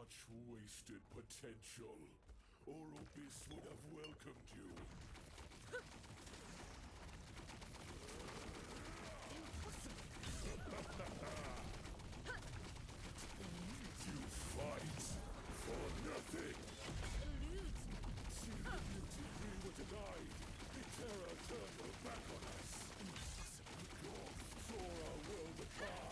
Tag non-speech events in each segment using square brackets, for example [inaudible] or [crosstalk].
Such wasted potential. Or Abyss would have welcomed you. You fight for nothing. See the beauty we were denied. The terror turned her back on us. Goth tore our world apart. They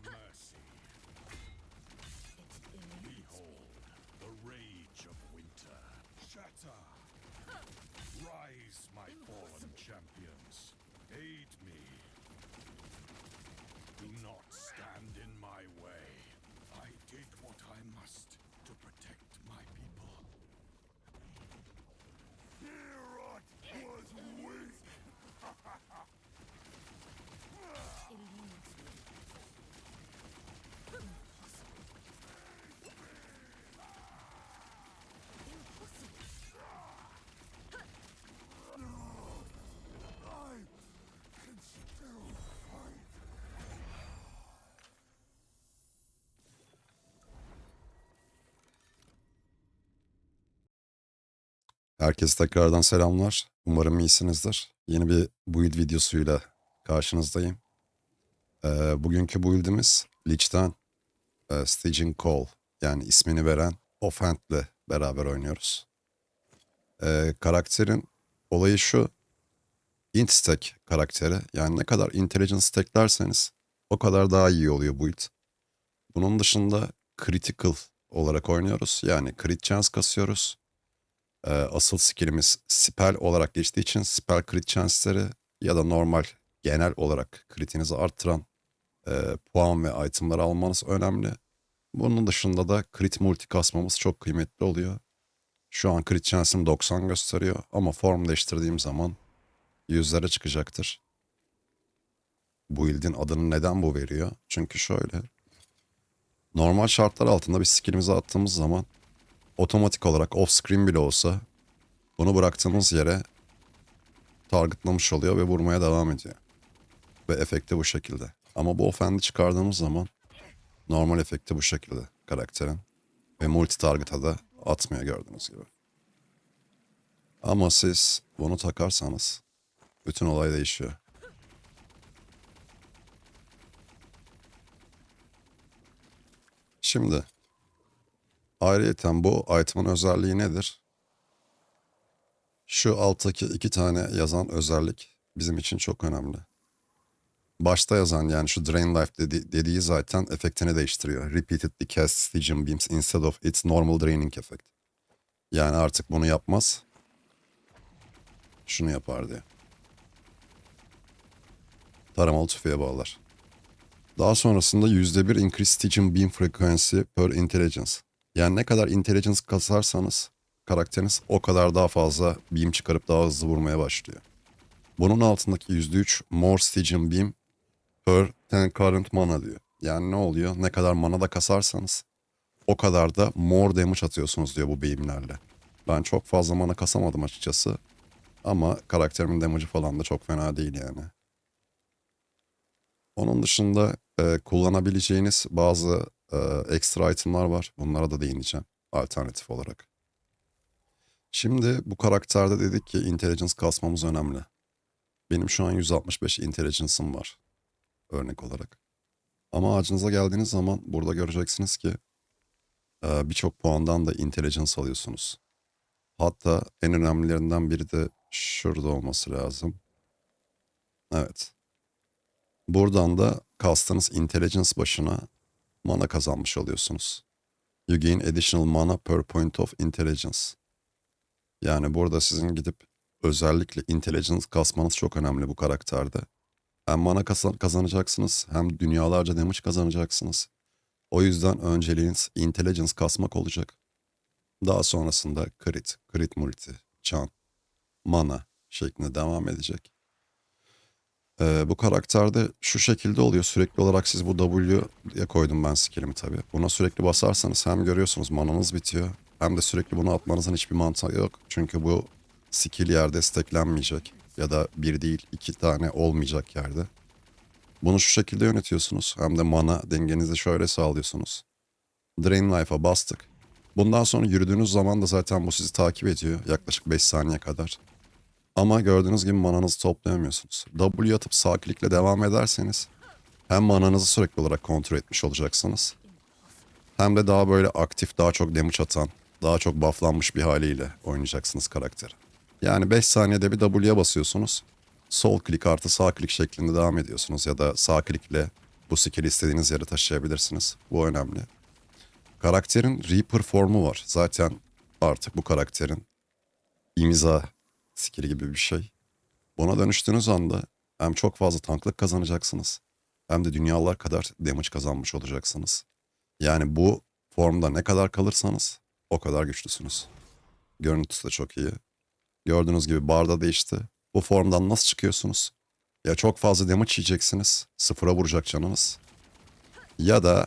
Mercy. Behold, the rage of winter. Shatter. Rise, my Herkese tekrardan selamlar. Umarım iyisinizdir. Yeni bir build videosuyla karşınızdayım. Ee, bugünkü build'imiz Lich'ten e, Staging Call yani ismini veren Offhand'le beraber oynuyoruz. Ee, karakterin olayı şu. Int stack karakteri. Yani ne kadar intelligence stacklerseniz o kadar daha iyi oluyor build. Bunun dışında critical olarak oynuyoruz. Yani crit chance kasıyoruz. Ee, asıl skillimiz spell olarak geçtiği için spell crit chance'leri ya da normal genel olarak critinizi arttıran e, puan ve itemları almanız önemli. Bunun dışında da crit multi kasmamız çok kıymetli oluyor. Şu an crit chance'im 90 gösteriyor ama form değiştirdiğim zaman yüzlere çıkacaktır. Build'in adını neden bu veriyor? Çünkü şöyle. Normal şartlar altında bir skillimizi attığımız zaman otomatik olarak off screen bile olsa bunu bıraktığımız yere targetlamış oluyor ve vurmaya devam ediyor. Ve efekti bu şekilde. Ama bu offhand'i çıkardığımız zaman normal efekti bu şekilde karakterin. Ve multi target'a da atmıyor gördüğünüz gibi. Ama siz bunu takarsanız bütün olay değişiyor. Şimdi ayrıyeten bu item'ın özelliği nedir? Şu alttaki iki tane yazan özellik bizim için çok önemli. Başta yazan yani şu Drain Life dedi- dediği zaten efektini değiştiriyor. Repeatedly cast Stygian Beams instead of its normal draining effect. Yani artık bunu yapmaz. Şunu yapar diye. Taramalı tüfeğe bağlar. Daha sonrasında %1 increase Stygian Beam frequency per intelligence. Yani ne kadar intelligence kasarsanız karakteriniz o kadar daha fazla beam çıkarıp daha hızlı vurmaya başlıyor. Bunun altındaki %3 more Stygian Beam per 10 current mana diyor. Yani ne oluyor? Ne kadar mana da kasarsanız o kadar da more damage atıyorsunuz diyor bu beamlerle. Ben çok fazla mana kasamadım açıkçası. Ama karakterimin damage'ı falan da çok fena değil yani. Onun dışında e, kullanabileceğiniz bazı e, ekstra itemlar var. Bunlara da değineceğim alternatif olarak. Şimdi bu karakterde dedik ki intelligence kasmamız önemli. Benim şu an 165 intelligence'ım var örnek olarak. Ama ağacınıza geldiğiniz zaman burada göreceksiniz ki e, birçok puandan da intelligence alıyorsunuz. Hatta en önemlilerinden biri de şurada olması lazım. Evet. Buradan da kastınız intelligence başına mana kazanmış oluyorsunuz. You gain additional mana per point of intelligence. Yani burada sizin gidip özellikle intelligence kasmanız çok önemli bu karakterde. Hem mana kazan- kazanacaksınız hem dünyalarca damage kazanacaksınız. O yüzden önceliğiniz intelligence kasmak olacak. Daha sonrasında crit, crit multi, can, mana şeklinde devam edecek. Ee, bu karakterde şu şekilde oluyor. Sürekli olarak siz bu W'ye koydum ben skillimi tabii. Buna sürekli basarsanız hem görüyorsunuz mananız bitiyor. Hem de sürekli bunu atmanızın hiçbir mantığı yok. Çünkü bu skill yerde steklenmeyecek. Ya da bir değil iki tane olmayacak yerde. Bunu şu şekilde yönetiyorsunuz. Hem de mana dengenizi şöyle sağlıyorsunuz. Drain Life'a bastık. Bundan sonra yürüdüğünüz zaman da zaten bu sizi takip ediyor. Yaklaşık 5 saniye kadar. Ama gördüğünüz gibi mananızı toplayamıyorsunuz. W atıp sağ klikle devam ederseniz hem mananızı sürekli olarak kontrol etmiş olacaksınız. Hem de daha böyle aktif, daha çok damage atan, daha çok bufflanmış bir haliyle oynayacaksınız karakteri. Yani 5 saniyede bir W'ye basıyorsunuz. Sol klik artı sağ klik şeklinde devam ediyorsunuz ya da sağ klikle bu skill'i istediğiniz yere taşıyabilirsiniz. Bu önemli. Karakterin Reaper formu var. Zaten artık bu karakterin imza skill'i gibi bir şey. Buna dönüştüğünüz anda hem çok fazla tanklık kazanacaksınız hem de dünyalar kadar damage kazanmış olacaksınız. Yani bu formda ne kadar kalırsanız o kadar güçlüsünüz. Görüntüsü de çok iyi. Gördüğünüz gibi barda değişti. Bu formdan nasıl çıkıyorsunuz? Ya çok fazla damage yiyeceksiniz. Sıfıra vuracak canınız. Ya da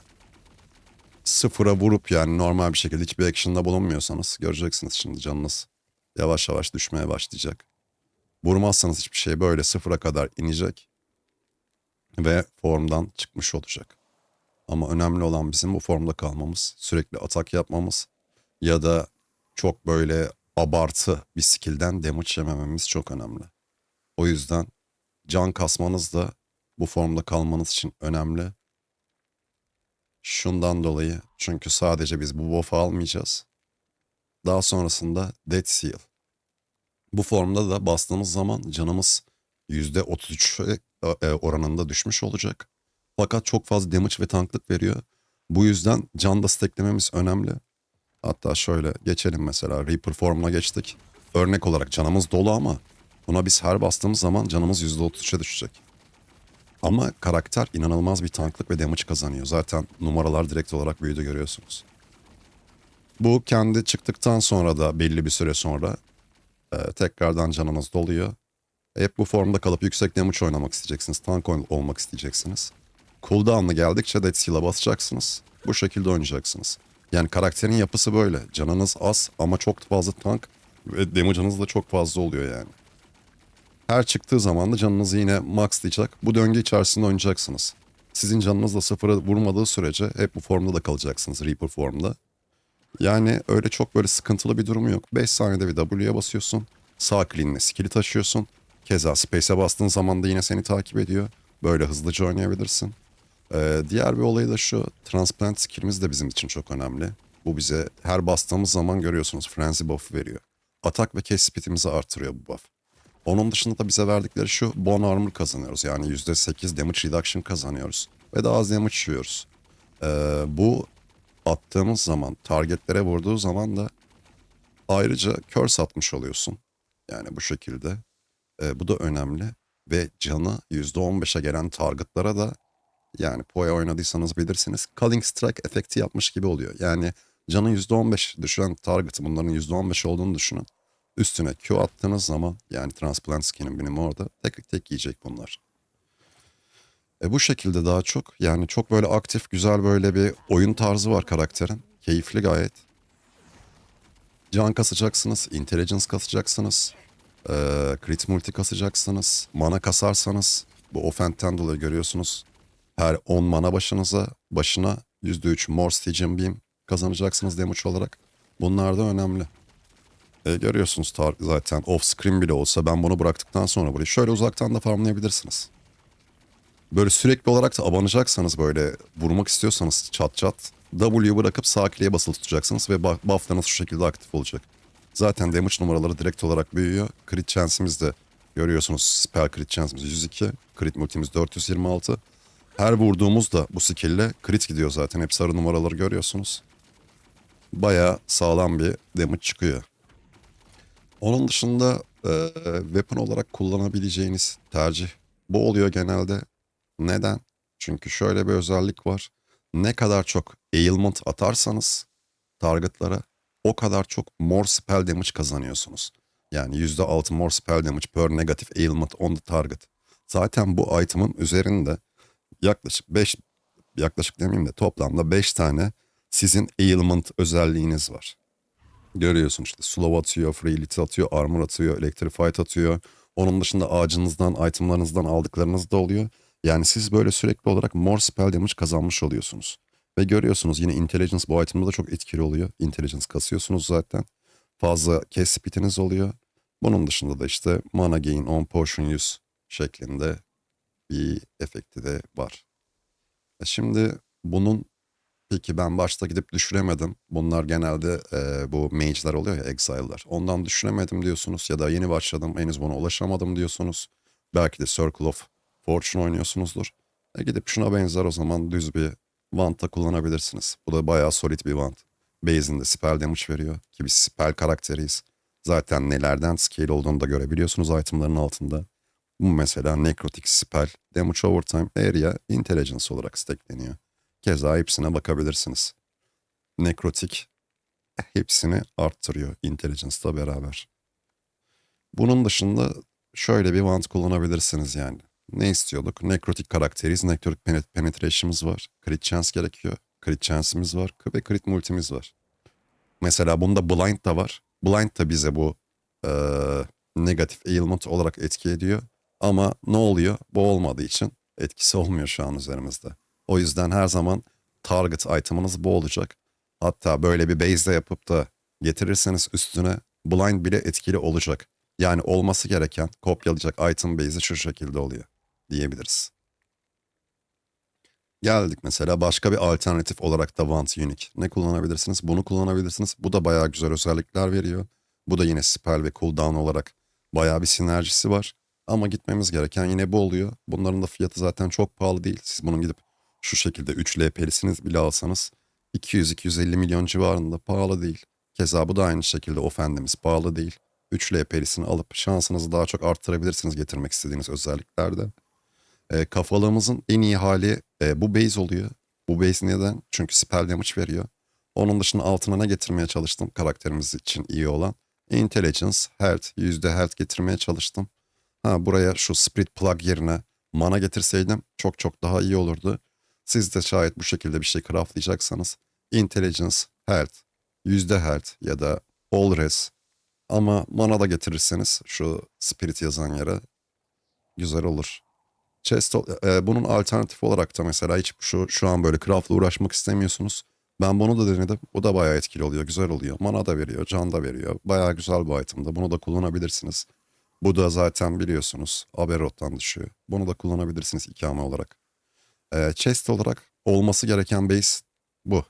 sıfıra vurup yani normal bir şekilde hiçbir action'da bulunmuyorsanız göreceksiniz şimdi canınız yavaş yavaş düşmeye başlayacak. Vurmazsanız hiçbir şey böyle sıfıra kadar inecek ve formdan çıkmış olacak. Ama önemli olan bizim bu formda kalmamız, sürekli atak yapmamız ya da çok böyle abartı bir skill'den damage yemememiz çok önemli. O yüzden can kasmanız da bu formda kalmanız için önemli. Şundan dolayı çünkü sadece biz bu buff'ı almayacağız. Daha sonrasında Dead Seal. Bu formda da bastığımız zaman canımız %33 e, oranında düşmüş olacak. Fakat çok fazla damage ve tanklık veriyor. Bu yüzden can da steklememiz önemli. Hatta şöyle geçelim mesela Reaper formuna geçtik. Örnek olarak canımız dolu ama buna biz her bastığımız zaman canımız %33'e düşecek. Ama karakter inanılmaz bir tanklık ve damage kazanıyor. Zaten numaralar direkt olarak büyüdü görüyorsunuz. Bu kendi çıktıktan sonra da belli bir süre sonra e, tekrardan canınız doluyor. Hep bu formda kalıp yüksek damage oynamak isteyeceksiniz. Tank olmak isteyeceksiniz. Cooldown'lı geldikçe Dead Skill'a basacaksınız. Bu şekilde oynayacaksınız. Yani karakterin yapısı böyle. Canınız az ama çok fazla tank ve damage'ınız da çok fazla oluyor yani. Her çıktığı zaman da canınızı yine maxlayacak. Bu döngü içerisinde oynayacaksınız. Sizin canınız da sıfıra vurmadığı sürece hep bu formda da kalacaksınız. Reaper formda. Yani öyle çok böyle sıkıntılı bir durum yok. 5 saniyede bir W'ye basıyorsun. Sağ clean'le skill'i taşıyorsun. Keza space'e bastığın zaman da yine seni takip ediyor. Böyle hızlıca oynayabilirsin. Ee, diğer bir olay da şu. Transplant skill'imiz de bizim için çok önemli. Bu bize her bastığımız zaman görüyorsunuz frenzy buff veriyor. Atak ve cast speed'imizi artırıyor bu buff. Onun dışında da bize verdikleri şu bone armor kazanıyoruz. Yani %8 damage reduction kazanıyoruz. Ve daha az damage yiyoruz. Ee, bu attığımız zaman, targetlere vurduğu zaman da ayrıca curse atmış oluyorsun. Yani bu şekilde. Ee, bu da önemli. Ve canı %15'e gelen targetlara da yani Poe oynadıysanız bilirsiniz. Culling Strike efekti yapmış gibi oluyor. Yani canı %15 düşen target bunların %15 olduğunu düşünün. Üstüne Q attığınız zaman yani Transplant Skin'in benim orada tek tek yiyecek bunlar. E bu şekilde daha çok yani çok böyle aktif güzel böyle bir oyun tarzı var karakterin. Keyifli gayet. Can kasacaksınız, intelligence kasacaksınız, e, crit multi kasacaksınız, mana kasarsanız bu offend'den dolayı görüyorsunuz. Her 10 mana başınıza başına %3 more Stygian Beam kazanacaksınız damage olarak. Bunlar da önemli. E, görüyorsunuz zaten off screen bile olsa ben bunu bıraktıktan sonra burayı şöyle uzaktan da farmlayabilirsiniz. Böyle sürekli olarak da abanacaksanız böyle vurmak istiyorsanız çat çat W bırakıp sağ kliğe basılı tutacaksınız ve bu- bufflarınız şu şekilde aktif olacak. Zaten damage numaraları direkt olarak büyüyor. Crit chance'imiz de görüyorsunuz spell crit chance'imiz 102. Crit multimiz 426. Her vurduğumuzda bu skill'le crit gidiyor zaten. Hep sarı numaraları görüyorsunuz. Bayağı sağlam bir damage çıkıyor. Onun dışında e, weapon olarak kullanabileceğiniz tercih bu oluyor genelde. Neden? Çünkü şöyle bir özellik var. Ne kadar çok ailment atarsanız targetlara o kadar çok more spell damage kazanıyorsunuz. Yani %6 more spell damage per negative ailment on the target. Zaten bu item'ın üzerinde yaklaşık 5 yaklaşık demeyeyim de toplamda 5 tane sizin ailment özelliğiniz var. Görüyorsun işte slow atıyor, fraility atıyor, armor atıyor, electrified atıyor. Onun dışında ağacınızdan, itemlarınızdan aldıklarınız da oluyor. Yani siz böyle sürekli olarak more spell damage kazanmış oluyorsunuz. Ve görüyorsunuz yine intelligence bu itemda da çok etkili oluyor. Intelligence kasıyorsunuz zaten. Fazla cast speed'iniz oluyor. Bunun dışında da işte mana gain, on potion use şeklinde bir efekti de var. E Şimdi bunun peki ben başta gidip düşüremedim. Bunlar genelde e, bu mage'ler oluyor ya exile'lar. Ondan düşüremedim diyorsunuz ya da yeni başladım henüz buna ulaşamadım diyorsunuz. Belki de Circle of Fortune oynuyorsunuzdur. E gidip şuna benzer o zaman düz bir Wand'da kullanabilirsiniz. Bu da bayağı solid bir Wand. Base'inde spell damage veriyor ki biz spell karakteriyiz. Zaten nelerden scale olduğunu da görebiliyorsunuz itemların altında. Bu mesela Necrotic Spell, Damage Overtime, Area, Intelligence olarak stackleniyor. Keza hepsine bakabilirsiniz. Necrotic hepsini arttırıyor Intelligence'la beraber. Bunun dışında şöyle bir wand kullanabilirsiniz yani. Ne istiyorduk? Necrotic karakteriyiz. Necrotic penet- penetration'ımız var. Crit chance gerekiyor. Crit chance'imiz var. Ve crit multimiz var. Mesela bunda blind da var. Blind da bize bu eee, negatif ailment olarak etki ediyor. Ama ne oluyor? Bu olmadığı için etkisi olmuyor şu an üzerimizde. O yüzden her zaman target item'ınız bu olacak. Hatta böyle bir base'de yapıp da getirirseniz üstüne blind bile etkili olacak. Yani olması gereken kopyalayacak item base'i şu şekilde oluyor diyebiliriz. Geldik mesela başka bir alternatif olarak da Want Unique. Ne kullanabilirsiniz? Bunu kullanabilirsiniz. Bu da bayağı güzel özellikler veriyor. Bu da yine spell ve cooldown olarak bayağı bir sinerjisi var. Ama gitmemiz gereken yine bu oluyor. Bunların da fiyatı zaten çok pahalı değil. Siz bunun gidip şu şekilde 3 LP'lisiniz bile alsanız 200-250 milyon civarında pahalı değil. Keza bu da aynı şekilde ofendimiz pahalı değil. 3 LP'lisini alıp şansınızı daha çok arttırabilirsiniz getirmek istediğiniz özelliklerde. E, kafalığımızın en iyi hali e, bu base oluyor. Bu base neden? Çünkü spell damage veriyor. Onun dışında altına ne getirmeye çalıştım karakterimiz için iyi olan? Intelligence, health, yüzde health getirmeye çalıştım. Ha buraya şu spirit plug yerine mana getirseydim çok çok daha iyi olurdu. Siz de şayet bu şekilde bir şey craftlayacaksanız intelligence, health, yüzde health ya da all res ama mana da getirirseniz şu spirit yazan yere güzel olur. Chest, e, bunun alternatif olarak da mesela hiç şu şu an böyle craftla uğraşmak istemiyorsunuz. Ben bunu da denedim. O da bayağı etkili oluyor. Güzel oluyor. Mana da veriyor. Can da veriyor. Bayağı güzel bir itemda. Bunu da kullanabilirsiniz. Bu da zaten biliyorsunuz Aberrot'tan düşüyor. Bunu da kullanabilirsiniz ikame olarak. Ee, chest olarak olması gereken base bu.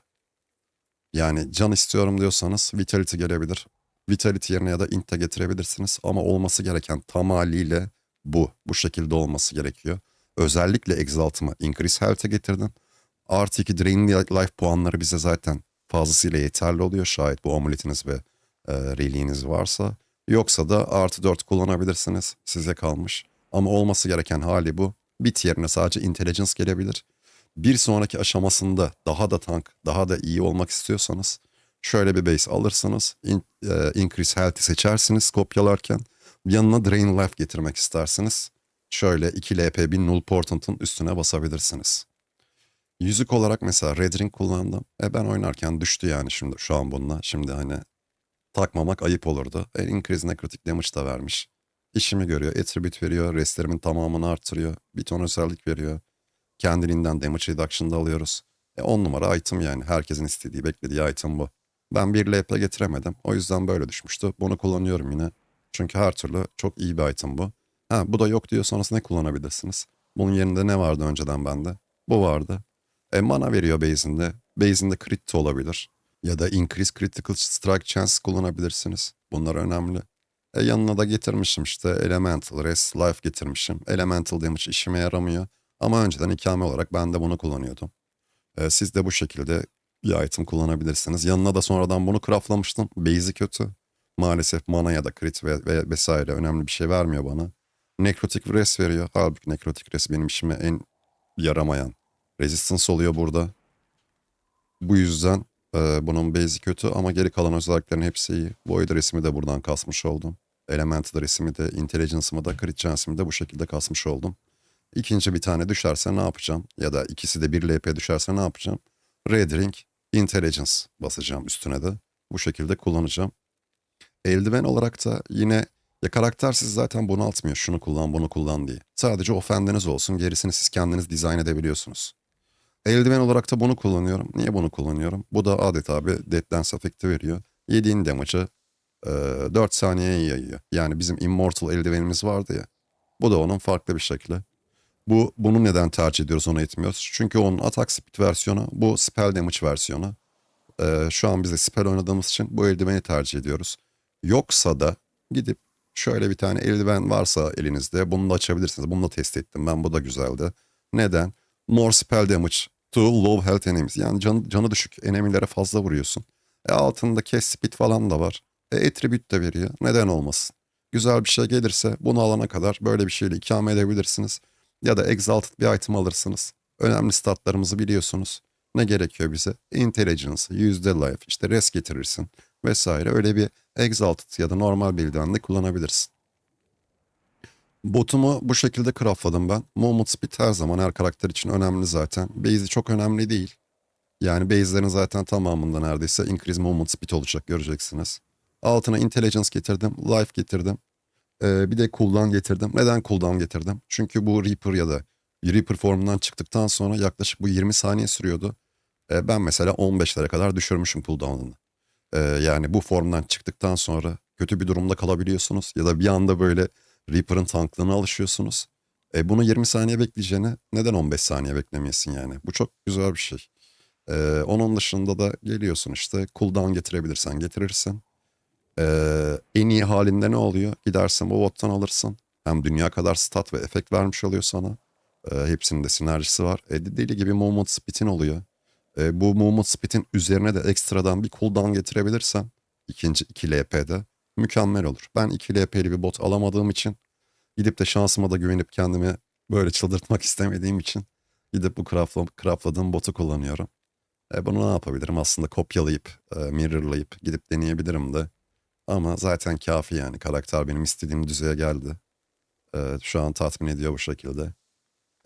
Yani can istiyorum diyorsanız Vitality gelebilir. Vitality yerine ya da int getirebilirsiniz. Ama olması gereken tam haliyle bu. Bu şekilde olması gerekiyor. Özellikle Exalt'ımı Increase Health'e getirdim. Artı 2 Drain Life puanları bize zaten fazlasıyla yeterli oluyor. Şayet bu amuletiniz ve e, reliğiniz varsa. Yoksa da artı 4 kullanabilirsiniz. Size kalmış. Ama olması gereken hali bu. Bit yerine sadece intelligence gelebilir. Bir sonraki aşamasında daha da tank, daha da iyi olmak istiyorsanız şöyle bir base alırsınız. In, e, increase health'i seçersiniz kopyalarken. Yanına drain life getirmek istersiniz. Şöyle 2 LP 1000 null portent'ın üstüne basabilirsiniz. Yüzük olarak mesela Red Ring kullandım. E ben oynarken düştü yani şimdi şu an bununla. Şimdi hani takmamak ayıp olurdu. E, increase necrotic damage da vermiş. İşimi görüyor. Attribute veriyor. Restlerimin tamamını arttırıyor. Bir ton özellik veriyor. Kendiliğinden damage reduction da alıyoruz. E 10 numara item yani. Herkesin istediği, beklediği item bu. Ben bir LP getiremedim. O yüzden böyle düşmüştü. Bunu kullanıyorum yine. Çünkü her türlü çok iyi bir item bu. Ha bu da yok diyorsanız ne kullanabilirsiniz? Bunun yerinde ne vardı önceden bende? Bu vardı. E mana veriyor base'inde. Base'inde crit olabilir. Ya da increase critical strike chance kullanabilirsiniz. Bunlar önemli. E yanına da getirmişim işte elemental, rest, life getirmişim. Elemental damage işime yaramıyor. Ama önceden ikame olarak ben de bunu kullanıyordum. E, siz de bu şekilde bir item kullanabilirsiniz. Yanına da sonradan bunu craftlamıştım. Base'i kötü. Maalesef mana ya da crit ve, ve vesaire önemli bir şey vermiyor bana. Necrotic Res veriyor. Halbuki Necrotic Res benim işime en yaramayan resistance oluyor burada. Bu yüzden e, bunun base'i kötü ama geri kalan özelliklerin hepsi iyi. Void resmi de buradan kasmış oldum. Elemental resmi de, Intelligence'ımı da, Crit Chance'ımı da bu şekilde kasmış oldum. İkinci bir tane düşerse ne yapacağım? Ya da ikisi de bir LP düşerse ne yapacağım? Red Ring, Intelligence basacağım üstüne de. Bu şekilde kullanacağım. Eldiven olarak da yine ya karakter siz zaten bunaltmıyor. Şunu kullan bunu kullan diye. Sadece ofendiniz olsun. Gerisini siz kendiniz dizayn edebiliyorsunuz. Eldiven olarak da bunu kullanıyorum. Niye bunu kullanıyorum? Bu da adeta bir Dead Dance efekti veriyor. Yediğin damage'ı e, 4 saniyeye yayıyor. Yani bizim Immortal eldivenimiz vardı ya. Bu da onun farklı bir şekli. Bu bunu neden tercih ediyoruz onu etmiyoruz. Çünkü onun attack speed versiyonu bu spell damage versiyonu. E, şu an biz de spell oynadığımız için bu eldiveni tercih ediyoruz. Yoksa da gidip şöyle bir tane eldiven varsa elinizde bunu da açabilirsiniz. Bunu da test ettim ben bu da güzeldi. Neden? More spell damage to low health enemies. Yani canı, canı düşük enemilere fazla vuruyorsun. E altında cast speed falan da var. E attribute de veriyor. Neden olmasın? Güzel bir şey gelirse bunu alana kadar böyle bir şeyle ikame edebilirsiniz. Ya da exalted bir item alırsınız. Önemli statlarımızı biliyorsunuz. Ne gerekiyor bize? Intelligence, yüzde life, işte res getirirsin vesaire. Öyle bir exalted ya da normal bir eldivenle kullanabilirsin. Botumu bu şekilde craftladım ben. Movement speed her zaman her karakter için önemli zaten. Base'i çok önemli değil. Yani base'lerin zaten tamamında neredeyse increase movement speed olacak göreceksiniz. Altına intelligence getirdim, life getirdim. Ee, bir de cooldown getirdim. Neden cooldown getirdim? Çünkü bu Reaper ya da Reaper formundan çıktıktan sonra yaklaşık bu 20 saniye sürüyordu. Ee, ben mesela 15'lere kadar düşürmüşüm cooldown'ını. Ee, yani bu formdan çıktıktan sonra kötü bir durumda kalabiliyorsunuz. Ya da bir anda böyle Reaper'ın tanklığına alışıyorsunuz. E, bunu 20 saniye bekleyeceğine neden 15 saniye beklemeyesin yani? Bu çok güzel bir şey. Ee, onun dışında da geliyorsun işte cooldown getirebilirsen getirirsin. Ee, en iyi halinde ne oluyor? Gidersin bu bottan alırsın. Hem dünya kadar stat ve efekt vermiş oluyor sana. Ee, hepsinin de sinerjisi var. E, deli gibi movement speed'in oluyor. E, bu movement speed'in üzerine de ekstradan bir cooldown getirebilirsen ikinci 2 LP'de mükemmel olur. Ben 2 LP'li bir bot alamadığım için gidip de şansıma da güvenip kendimi böyle çıldırtmak [laughs] istemediğim için gidip bu craftla, craftladığım botu kullanıyorum. E bunu ne yapabilirim? Aslında kopyalayıp, e, mirrorlayıp gidip deneyebilirim de. Ama zaten kafi yani. Karakter benim istediğim düzeye geldi. E, şu an tatmin ediyor bu şekilde.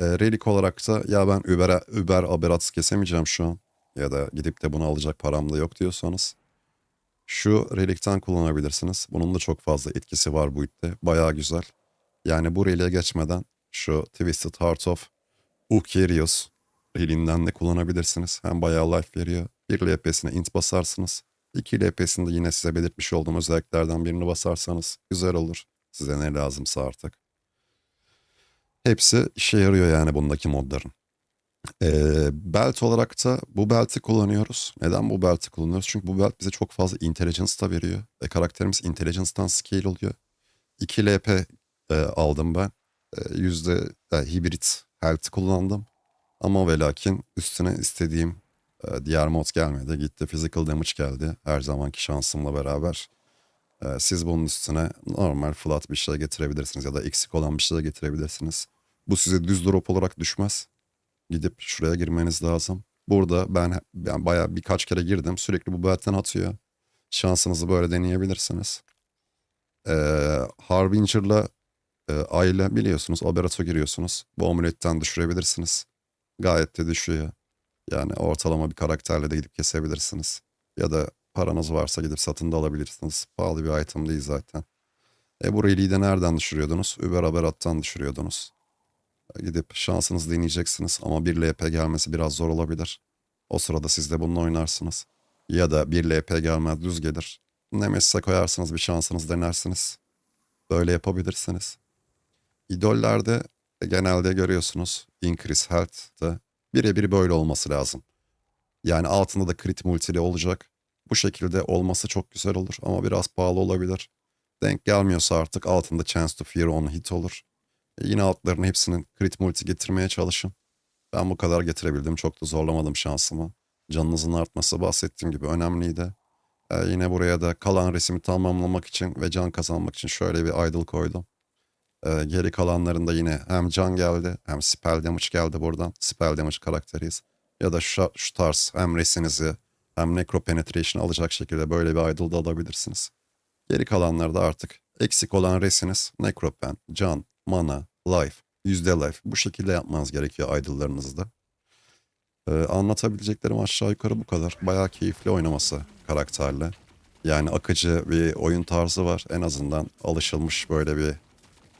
E, relic olarak da ya ben Uber, Uber Aberats kesemeyeceğim şu an. Ya da gidip de bunu alacak param da yok diyorsanız. Şu relikten kullanabilirsiniz. Bunun da çok fazla etkisi var bu itte. Bayağı güzel. Yani bu reliğe geçmeden şu Twisted Heart of Ukerios reliğinden de kullanabilirsiniz. Hem bayağı life veriyor. Bir LP'sine int basarsınız. İki LP'sinde yine size belirtmiş olduğum özelliklerden birini basarsanız güzel olur. Size ne lazımsa artık. Hepsi işe yarıyor yani bundaki modların. Ee, belt olarak da bu belti kullanıyoruz. Neden bu belti kullanıyoruz? Çünkü bu belt bize çok fazla intelligence da veriyor. E, karakterimiz intelligence'dan scale oluyor. 2 LP e, aldım ben. E, yüzde e, hibrit health kullandım. Ama ve lakin üstüne istediğim e, diğer mod gelmedi. Gitti physical damage geldi. Her zamanki şansımla beraber. E, siz bunun üstüne normal flat bir şey getirebilirsiniz ya da eksik olan bir şey getirebilirsiniz. Bu size düz drop olarak düşmez. Gidip şuraya girmeniz lazım. Burada ben, ben bayağı birkaç kere girdim. Sürekli bu beltten atıyor. Şansınızı böyle deneyebilirsiniz. Ee, Harbinger'la e, Ayla biliyorsunuz. Oberato giriyorsunuz. Bu amuletten düşürebilirsiniz. Gayet de düşüyor. Yani ortalama bir karakterle de gidip kesebilirsiniz. Ya da paranız varsa gidip satın da alabilirsiniz. Pahalı bir item değil zaten. E bu rally'yi de nereden düşürüyordunuz? Uber Aberat'tan düşürüyordunuz. Gidip şansınızı deneyeceksiniz ama bir LP gelmesi biraz zor olabilir. O sırada siz de bununla oynarsınız. Ya da bir LP gelmez düz gelir. Nemesis'e koyarsınız bir şansınız denersiniz. Böyle yapabilirsiniz. İdollerde genelde görüyorsunuz increase health'te birebir böyle olması lazım. Yani altında da crit multili olacak. Bu şekilde olması çok güzel olur ama biraz pahalı olabilir. Denk gelmiyorsa artık altında chance to fear on hit olur. E, yine altların hepsinin crit multi getirmeye çalışın. Ben bu kadar getirebildim. Çok da zorlamadım şansımı. Canınızın artması bahsettiğim gibi önemliydi. E, yine buraya da kalan resmi tamamlamak için ve can kazanmak için şöyle bir idol koydum. E, geri kalanlarında yine hem can geldi hem spell damage geldi buradan. Spell damage karakteriyiz. Ya da şu, şu tarz hem resinizi hem necro penetration alacak şekilde böyle bir idol da alabilirsiniz. Geri kalanlarda artık eksik olan resiniz necropen, can, mana, life, yüzde life. Bu şekilde yapmanız gerekiyor idollarınızda. Ee, anlatabileceklerim aşağı yukarı bu kadar. Bayağı keyifli oynaması karakterle. Yani akıcı bir oyun tarzı var. En azından alışılmış böyle bir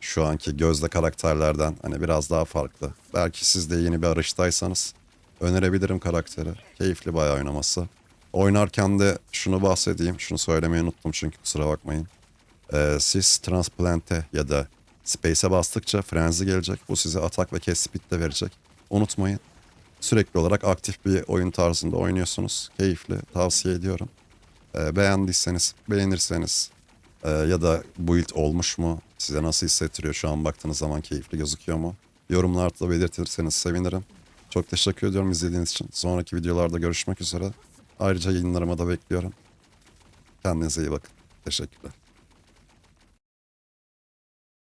şu anki gözde karakterlerden hani biraz daha farklı. Belki siz de yeni bir arayıştaysanız önerebilirim karakteri. Keyifli bayağı oynaması. Oynarken de şunu bahsedeyim. Şunu söylemeyi unuttum çünkü kusura bakmayın. Ee, siz transplante ya da space'e bastıkça frenzi gelecek. Bu size atak ve kes speed de verecek. Unutmayın. Sürekli olarak aktif bir oyun tarzında oynuyorsunuz. Keyifli. Tavsiye ediyorum. Ee, beğendiyseniz, beğenirseniz e, ya da build olmuş mu? Size nasıl hissettiriyor şu an baktığınız zaman keyifli gözüküyor mu? Yorumlarda belirtirseniz sevinirim. Çok teşekkür ediyorum izlediğiniz için. Sonraki videolarda görüşmek üzere. Ayrıca yayınlarıma da bekliyorum. Kendinize iyi bakın. Teşekkürler.